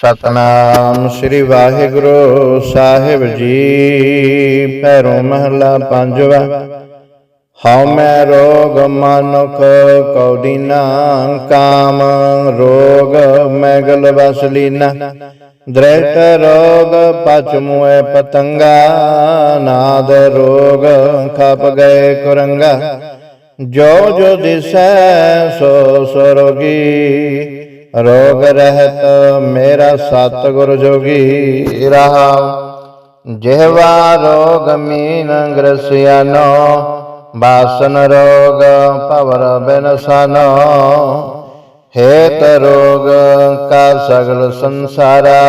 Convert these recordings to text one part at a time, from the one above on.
ਸਤਨਾਮ ਸ੍ਰੀ ਵਾਹਿਗੁਰੂ ਸਾਹਿਬ ਜੀ। ਪੈਰੋਂ ਮਹਲਾ ਪੰਜਵਾ, ਹਉ ਮੈਂ ਰੋਗ ਮਾਨੁਖ ਕਉਡੀਨਾ ਕਾਮ, ਰੋਗ ਮੈਗਲ ਵਸ ਲੀਨਾ ਦ੍ਰਿਸ਼ਟ ਰੋਗ ਪਚਮੁਐ ਪਤੰਗਾ, ਨਾਦ ਰੋਗ ਖਪ ਗਏ ਕੁਰੰਗਾ। ਜੋ ਜੋ ਦਿਸੈ ਸੋ ਸੋ ਰੋਗੀ ਰੋਗ ਰਹਿਤ ਮੇਰਾ ਸਤਿਗੁਰ ਜੋਗੀ ਰਹਾ ਜਿਹਵਾ ਰੋਗ ਮੀਨ ਗ੍ਰਸਿਆਨੋ ਬਾਸਨ ਰੋਗ ਪਵਰ ਬਿਨਸਨੋ ਹੇਤ ਰੋਗ ਕਾ ਸਗਲ ਸੰਸਾਰਾ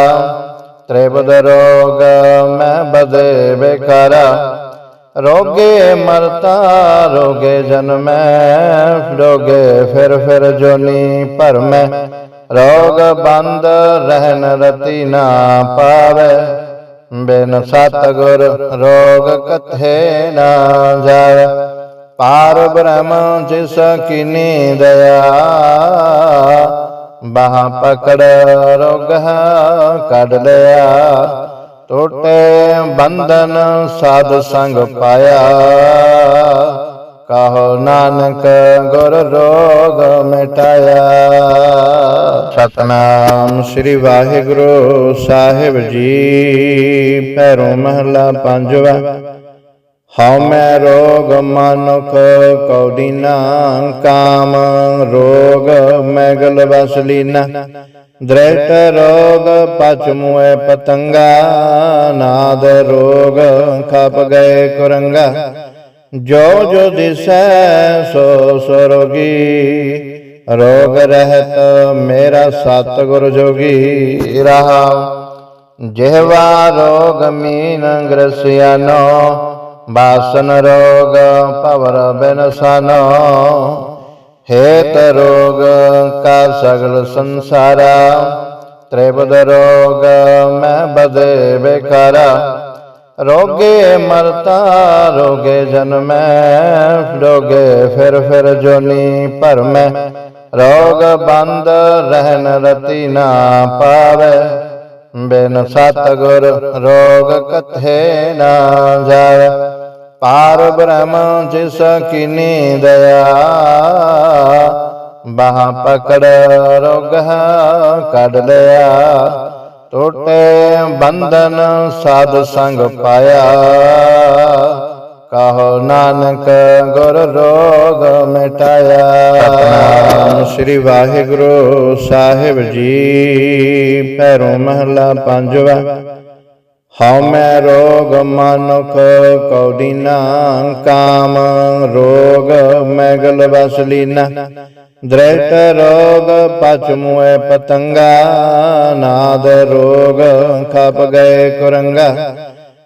ਤ੍ਰਿਪਦ ਰੋਗ ਮੈਂ ਬਦੇ ਬੇਕਾਰਾ ਰੋਗੇ ਮਰਤਾ ਰੋਗੇ ਜਨਮੈ ਰੋਗੇ ਫਿਰ ਫਿਰ ਜੋਨੀ ਭਰਮੈ ਰੋਗ ਬੰਦ ਰਹਿਨ ਰਤੀ ਨਾ ਪਾਵੇ। ਬਿਨ ਸਤਗੁਰ ਰੋਗ ਕਥੇ ਨਾ ਜਾਵੇ। ਪਾਰ ਬ੍ਰਹਮ ਜਿਸ ਕੀਨੀ ਦਇਆ, ਬਾਹ ਪਕੜ ਰੋਗ ਕੱਢ ਲਿਆ। ਟੋਟੇ ਬੰਧਨ ਸਾਧ ਸੰਗ ਪਾਇਆ। ਕਹੋ ਨਾਨਕ ਗੁਰ ਰੋਗ ਮਿਟਾਇਆ। ਸਤਨਾਮ ਸ੍ਰੀ ਵਾਹਿਗੁਰੂ ਸਾਹਿਬ ਜੀ ਪੈਰੋਂ ਮਹਲਾ ਪੰਜਵਾ। ਹਉ ਮੈਂ ਰੋਗ ਮਾਨੁਖ ਕਉਡੀਨਾ ਕਾਮ, ਰੋਗ ਮੈਗਲ ਵਸ ਲੀਨਾ। ਰੋਗ ਪਚ ਮੁਏ ਪਤੰਗਾ, ਨਾਦ ਰੋਗ ਖਪ ਗਏ ਕੁਰੰਗਾ। ਜੋ ਜੋ ਦਿਸੈ ਸੋ ਸੋ ਰੋਗੀ ਰੋਗ ਰਹਿਤ ਮੇਰਾ ਸਤਿਗੁਰ ਜੋਗੀ ਰਹਾ। ਜਿਹਵਾ ਰੋਗ ਮੀਨ ਗ੍ਰਸਿਆਨੋ, ਬਾਸਨ ਰੋਗ ਪਵਰ ਬਿਨਸਨੋ। ਹੇਤ ਰੋਗ ਕਾ ਸਗਲ ਸੰਸਾਰਾ ਤ੍ਰਿਪਦ ਰੋਗ ਮੈਂ ਬਦੇ ਬੇਕਾਰਾ ਰੋਗੇ ਮਰਤਾ, ਰੋਗੇ ਜਨਮੈ, ਰੋਗੇ ਫਿਰ ਫਿਰ ਜੋਨੀ ਭਰਮੈ। ਰੋਗ ਬੰਦ ਰਹਿਨ ਰਤੀ ਨਾ ਪਾਵੇ। ਬਿਨ ਸਤਗੁਰ ਰੋਗ ਕਥੇ ਨਾ ਜਾਵੇ। ਪਾਰ ਬ੍ਰਹਮ ਜਿਸ ਕੀਨੀ ਦਇਆ, ਬਾਹ ਪਕੜ ਰੋਗ ਕੱਢ ਲਿਆ। ਟੋਟੇ ਬੰਧਨ ਸਾਧ ਸੰਗ ਪਾਇਆ। ਕਹੋ ਨਾਨਕ ਗੁਰ ਰੋਗ ਮਿਟਾਇਆ। ਸਤਨਾਮ ਸ੍ਰੀ ਵਾਹਿਗੁਰੂ ਸਾਹਿਬ ਜੀ ਪੈਰੋਂ ਮਹਲਾ ਪੰਜਵਾ। ਹਉ ਮੈਂ ਰੋਗ ਮਾਨੁਖ ਕਉਡੀਨਾ ਕਾਮ, ਰੋਗ ਮੈਗਲ ਵਸ ਲੀਨਾ ਰੋਗ ਪਚ ਮੁਏ ਪਤੰਗਾ, ਨਾਦ ਰੋਗ ਖਪ ਗਏ ਕੁਰੰਗਾ।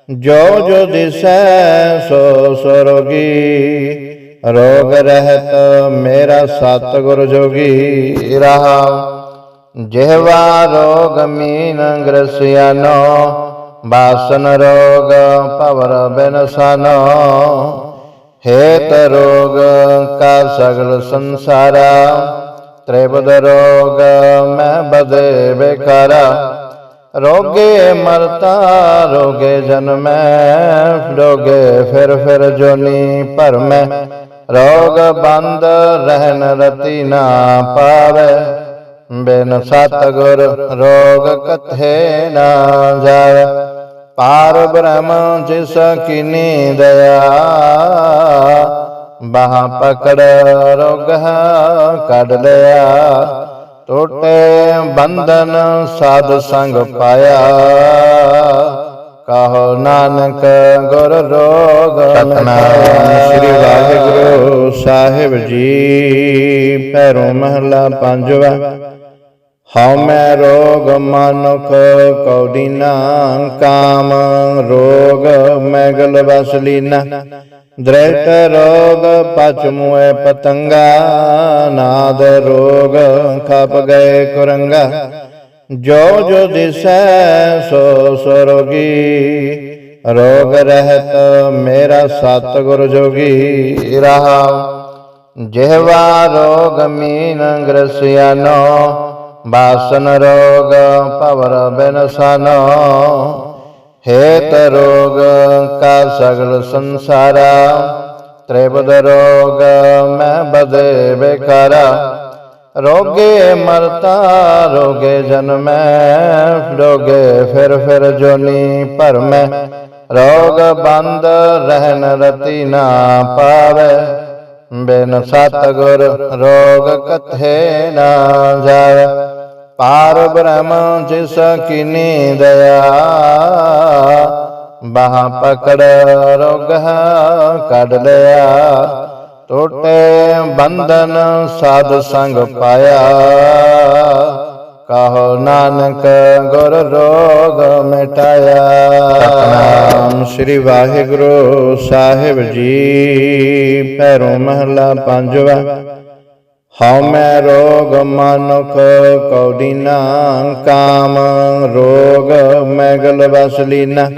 ਜੋ ਜੋ ਦਿਸੈ ਸੋ ਸੋ ਰੋਗੀ, ਰੋਗ ਰਹਿਤ ਮੇਰਾ ਸਤਿਗੁਰ ਜੋਗੀ ਰਹਾ ਜਿਹਵਾ ਰੋਗ ਮੀਨ ਗ੍ਰਸਿਆਨੋ ਬਾਸਨ ਰੋਗ ਪਵਰ ਬਿਨਸਨੋ। ਹੇਤ ਰੋਗ ਕਾ ਸਗਲ ਸੰਸਾਰਾ ਤ੍ਰਿਪਦ ਰੋਗ ਮੈਂ ਬਦੇ ਬੇਕਾਰਾ। ਰੋਗੇ ਮਰਤਾ, ਰੋਗੇ ਜਨਮੈ, ਰੋਗੇ ਫਿਰ ਫਿਰ ਜੋਨੀ ਭਰਮੈ। ਰੋਗ ਬੰਦ ਰਹਿਨ ਰਤੀ ਨਾ ਪਾਵੇ, ਬਿਨ ਸਤਗੁਰ ਰੋਗ ਕਥੇ ਨਾ ਜਾਵੇ। ਪਾਰ ਬ੍ਰਹਮ ਜਿਸ ਕੀਨੀ ਦਇਆ ਬਾਹ ਪਕੜ ਰੋਗ ਕੱਢ ਲਿਆ ਟੋਟੇ ਬੰਧਨ ਸਾਧ ਸੰਗ ਪਾਇਆ। ਕਹੋ ਨਾਨਕ ਗੁਰ ਰੋਗ ਸਤਨਾਮ ਸ੍ਰੀ ਵਾਹਿਗੁਰੂ ਸਾਹਿਬ ਜੀ ਪੈਰੋਂ ਮਹਲਾ ਪੰਜਵਾ। ਹਉ ਮੈਂ ਰੋਗ ਮਾਨੁਖ ਕਉਡੀਨਾ ਕਾਮ, ਰੋਗ ਮੈਗਲ ਵਸ ਲੀਨਾ ਦ੍ਰਿਸ਼ਟ ਰੋਗ ਪਚ ਮੁਏ ਪਤੰਗਾ, ਨਾਦ ਰੋਗ ਖਪ ਗਏ ਕੁਰੰਗਾ। ਜੋ ਜੋ ਦਿਸੈ ਸੋ ਸੋ ਰੋਗੀ, ਰੋਗ ਰਹਿਤ ਮੇਰਾ ਸਤਿਗੁਰ ਜੋਗੀ ਰਹਾ। ਜਿਹਵਾ ਰੋਗ ਮੀਨ ਗ੍ਰਸਿਆਨੋ ਬਾਸਨ ਰੋਗ ਭਵਰ ਬਿਨਸਨੋ ਹੇਤ ਰੋਗ ਕਾ ਸਗਲ ਸੰਸਾਰਾ ਤ੍ਰਿਪਦ ਰੋਗ ਮੈਂ ਬਦੇ ਬੇਕਾਰਾ ਰੋਗੇ ਮਰਤਾ ਰੋਗੇ ਜਨਮੈ ਰੋਗੇ ਫਿਰ ਫਿਰ ਜੋਨੀ ਭਰਮੈ ਰੋਗ ਬੰਦ ਰਹਿਨ ਰਤੀ ਨਾ ਪਾਵੇ ਬਿਨ ਸਤਗੁਰ ਰੋਗ ਕਥੇ ਨਾ ਜਾਵੇ ਪਾਰ ਬ੍ਰਹਮ ਜਿਸ ਕੀਨੀ ਦਇਆ, ਬਾਹ ਪਕੜ ਰੋਗ ਕੱਢ ਲਿਆ, ਟੋਟੇ ਬੰਧਨ ਸਾਧ ਸੰਗ ਪਾਇਆ। ਕਹੋ ਨਾਨਕ ਗੁਰ ਰੋਗ ਮਿਟਾਇਆ। ਸਤਨਾਮ ਸ੍ਰੀ ਵਾਹਿਗੁਰੂ ਸਾਹਿਬ ਜੀ ਪੈਰੋਂ ਮਹਲਾ ਪੰਜਵਾ ਹਉ ਰੋਗ ਮਨੁਖ ਕੌਡੀਨਾ ਕਾਮ, ਰੋਗ ਮੈਗਲ ਵਸਲੀਨਾ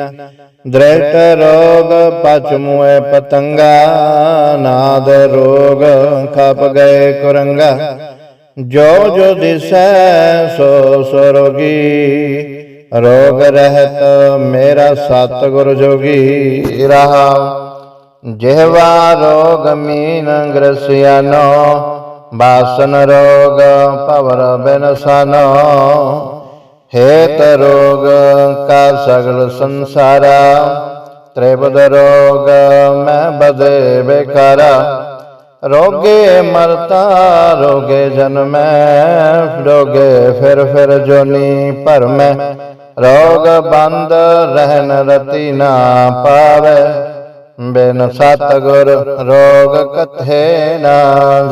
ਦ੍ਰਿਟ ਰੋਗ ਪਚ ਮੁਏ ਪਤੰਗਾ, ਨਾਦ ਰੋਗ ਖਪ ਗਏ ਕੁਰੰਗਾ। ਜੋ ਜੋ ਦਿਸੈ ਸੋ ਸੋ ਰੋਗੀ, ਰੋਗ ਰਹਿਤ ਮੇਰਾ ਸਤਿਗੁਰ ਜੋਗੀ ਰਹਾ। ਜਿਹਵਾ ਰੋਗ ਮੀਨ ਗ੍ਰਸਿਆਨੋ ਬਾਸਨ ਰੋਗ ਭਵਰ ਬਿਨਸਨੋ ਹੇਤ ਰੋਗ ਕਾ ਸਗਲ ਸੰਸਾਰਾ ਤ੍ਰਿਪਦ ਰੋਗ ਮੈਂ ਬਦੇ ਬੇਕਾਰਾ ਰੋਗੇ ਮਰਤਾ ਰੋਗੇ ਜਨਮੈ ਰੋਗੇ ਫਿਰ ਫਿਰ ਜੋਨੀ ਭਰਮੈ ਰੋਗ ਬੰਦ ਰਹਿਨ ਰਤੀ ਨਾ ਪਾਵੇ ਬਿਨ ਸਤਗੁਰ ਰੋਗ ਕਥੇ ਨਾ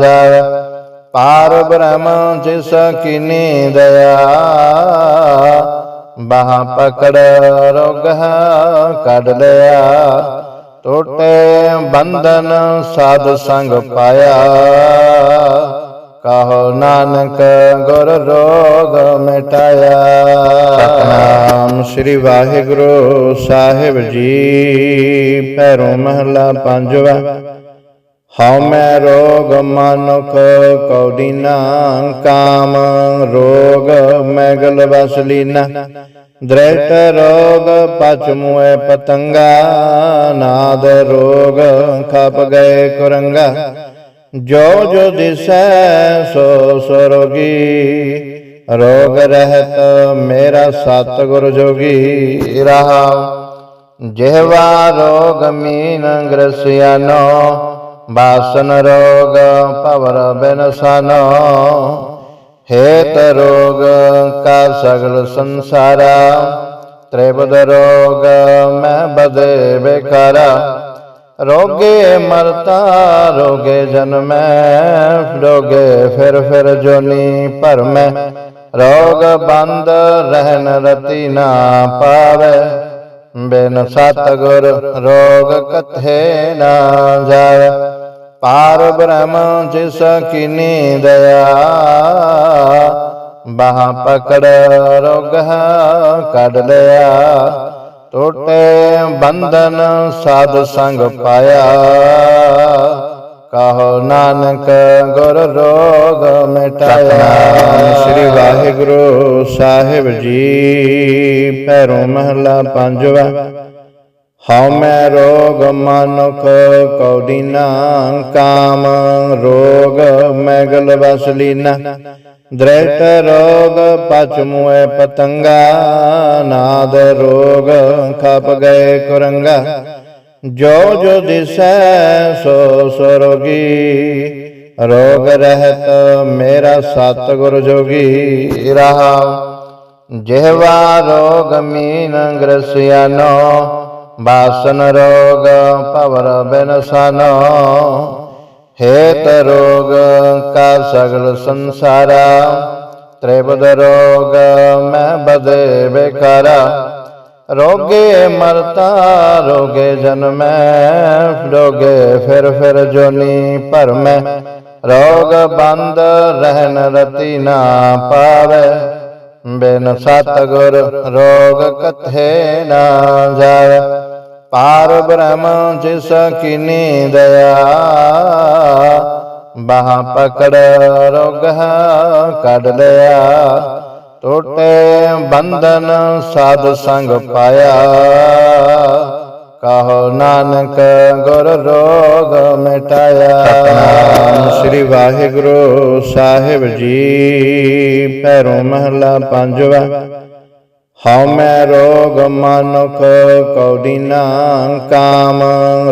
ਜਾਵੇ ਪਾਰ ਬ੍ਰਹਮ ਜਿਸ ਕੀਨੀ ਦਇਆ, ਬਾਹ ਪਕੜ ਰੋਗ ਕੱਢ ਲਿਆ, ਟੋਟੇ ਬੰਧਨ ਸਾਧ ਸੰਗ ਪਾਇਆ। ਕਹੋ ਨਾਨਕ ਗੁਰ ਰੋਗ ਮਿਟਾਇਆ। ਸਤਨਾਮ ਸ੍ਰੀ ਵਾਹਿਗੁਰੂ ਸਾਹਿਬ ਜੀ, ਪੈਰੋਂ ਮਹਲਾ ਪੰਜਵਾ। ਹਉ ਰੋਗ ਮਨੁਖ ਕੌਡੀਨਾ ਕਾਮ, ਰੋਗ ਮੈਗਲ ਵਸਲੀਨਾ। ਦ੍ਰਿਟ ਰੋਗ ਪਚ ਮੁਏ ਪਤੰਗਾ, ਨਾਦ ਰੋਗ ਖਪ ਗਏ ਕੁਰੰਗਾ। ਜੋ ਜੋ ਦਿਸੈ ਸੋ ਸੋ ਰੋਗੀ, ਰੋਗ ਰਹਿਤ ਮੇਰਾ ਸਤਿਗੁਰ ਜੋਗੀ। ਰਹਾ ਜਿਹਵਾ ਰੋਗ ਮੀਨ ਗ੍ਰਸਿਆਨੋ ਬਾਸਨ ਰੋਗ ਭਵਰ ਬਿਨਸਨੋ ਹੇਤ ਰੋਗ ਕਾ ਸਗਲ ਸੰਸਾਰਾ ਤ੍ਰਿਪਦ ਰੋਗ ਮੈਂ ਬਦੇ ਬੇਕਾਰਾ ਰੋਗੇ ਮਰਤਾ ਰੋਗੇ ਜਨਮੈ ਰੋਗੇ ਫਿਰ ਫਿਰ ਜੋਨੀ ਭਰਮੈ ਰੋਗ ਬੰਦ ਰਹਿਨ ਰਤੀ ਨਾ ਪਾਵੇ ਬਿਨ ਸਤਗੁਰ ਰੋਗ ਕਥੇ ਨਾ ਜਾਵੇ ਪਾਰ ਬ੍ਰਹਮ ਜਿਸ ਕੀਨੀ ਦਇਆ, ਬਾਹ ਪਕੜ ਰੋਗ ਕੱਢ ਲਿਆ, ਟੋਟੇ ਬੰਧਨ ਸਾਧ ਸੰਗ ਪਾਇਆ। ਕਹੋ ਨਾਨਕ ਗੁਰ ਰੋਗ ਮਿਟਾਇਆ। ਸ੍ਰੀ ਵਾਹਿਗੁਰੂ ਸਾਹਿਬ ਜੀ, ਪੈਰੋਂ ਮਹਲਾ ਪੰਜਵਾ। ਹਉ ਰੋਗ ਮਨੁਖ ਕੌਡੀਨਾ ਕਾਮ, ਰੋਗ ਮੈਗਲ ਵਸਲੀਨਾ। ਦ੍ਰਿਟ ਰੋਗ ਪਚ ਮੁਏ ਪਤੰਗਾ, ਨਾਦ ਰੋਗ ਖਪ ਗਏ ਕੁਰੰਗਾ। ਜੋ ਜੋ ਦਿਸੈ ਸੋ ਸੋ ਰੋਗੀ, ਰੋਗ ਰਹਿਤ ਮੇਰਾ ਸਤਿਗੁਰ ਜੋਗੀ। ਰਹਾ ਜਿਹਵਾ ਰੋਗ ਮੀਨ ਗ੍ਰਸਿਆਨੋ ਵਾਸਨ ਰੋਗ ਭਵਰ ਬਿਨਸਨੋ ਹੇਤ ਰੋਗ ਕਾ ਸਗਲ ਸੰਸਾਰਾ ਤ੍ਰਿਪਦ ਰੋਗ ਮੈਂ ਬਦੇ ਬੇਕਾਰਾ ਰੋਗੇ ਮਰਤਾ ਰੋਗੇ ਜਨਮੈ ਰੋਗੇ ਫਿਰ ਫਿਰ ਜੋਨੀ ਭਰਮੈ ਰੋਗ ਬੰਦ ਰਹਿਨ ਰਤੀ ਨਾ ਪਾਵੇ ਬਿਨ ਸਤਗੁਰ ਰੋਗ ਕਥੇ ਨਾ ਜਾਵੇ ਪਾਰ ਬ੍ਰਹਮ ਜਿਸ ਕੀਨੀ ਦਇਆ, ਬਾਹਾਂ ਪਕੜ ਰੋਗ ਕੱਢ ਲਿਆ, ਟੋਟੇ ਬੰਧਨ ਸਾਧ ਸੰਗ ਪਾਇਆ। ਕਹੋ ਨਾਨਕ ਗੁਰ ਰੋਗ ਮਿਟਾਇਆ। ਸ੍ਰੀ ਵਾਹਿਗੁਰੂ ਸਾਹਿਬ ਜੀ, ਪੈਰੋਂ ਮਹਲਾ ਪੰਜਵਾ। ਹਉ ਮੈਂ ਰੋਗ ਮਾਨੁਖ ਕੌਡੀਨਾ ਕਾਮ,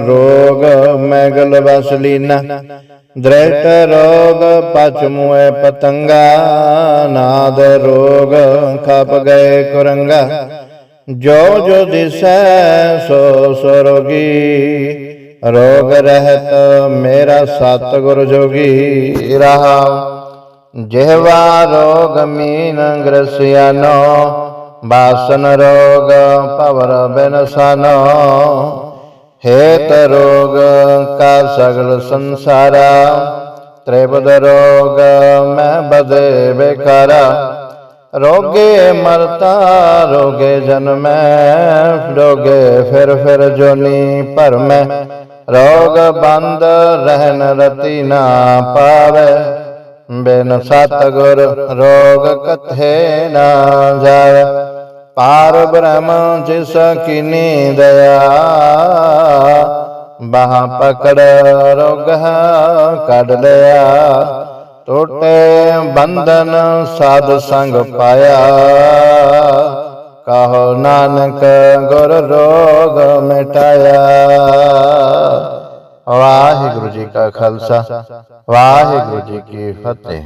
ਰੋਗ ਮੈਗਲ ਵਸਲੀਨਾ ਦ੍ਰਿਸ਼ਟ ਰੋਗ ਪਚ ਮੁਏ ਪਤੰਗਾ, ਨਾਦ ਰੋਗ ਖਪ ਗਏ ਕੁਰੰਗਾ। ਜੋ ਜੋ ਦਿਸੈ ਸੋ ਸੋ ਰੋਗੀ, ਰੋਗ ਰਹਿਤ ਮੇਰਾ ਸਤਿਗੁਰ ਜੋਗੀ ਰਹਾ। ਜਿਹਵਾ ਰੋਗ ਮੀਨ ਗ੍ਰਸਿਆਨੋ ਬਾਸਨ ਰੋਗ ਪਵਰ ਬਿਨਸਾਨੋ ਹੇਤ ਰੋਗ ਕਾ ਸਗਲ ਸੰਸਾਰਾ ਤ੍ਰਿਪਦ ਰੋਗ ਮੈਂ ਬਦੇ ਬੇਕਾਰਾ ਰੋਗੇ ਮਰਤਾ ਰੋਗੇ ਜਨਮੈ ਰੋਗੇ ਫਿਰ ਫਿਰ ਜੋਨੀ ਭਰਮੈ ਰੋਗ ਬੰਦ ਰਹਿਨ ਰਤੀ ਨਾ ਪਾਵੇ ਬਿਨ ਸਤਗੁਰ ਰੋਗ ਕਥੇ ਨਾ ਜਾਵੇ ਪਾਰ ਬ੍ਰਹਮ ਜਿਸ ਕੀਨੀ ਦਇਆ, ਬਾਹ ਪਕੜ ਰੋਗ ਕੱਢ ਲਿਆ, ਟੋਟੇ ਬੰਧਨ ਸਾਧ ਸੰਗ ਪਾਇਆ। ਕਹੋ ਨਾਨਕ ਗੁਰ ਰੋਗ ਮਿਟਾਇਆ। ਵਾਹਿਗੁਰੂ ਜੀ ਕਾ ਖਾਲਸਾ, ਵਾਹਿਗੁਰੂ ਜੀ ਕੀ ਫਤਿਹ।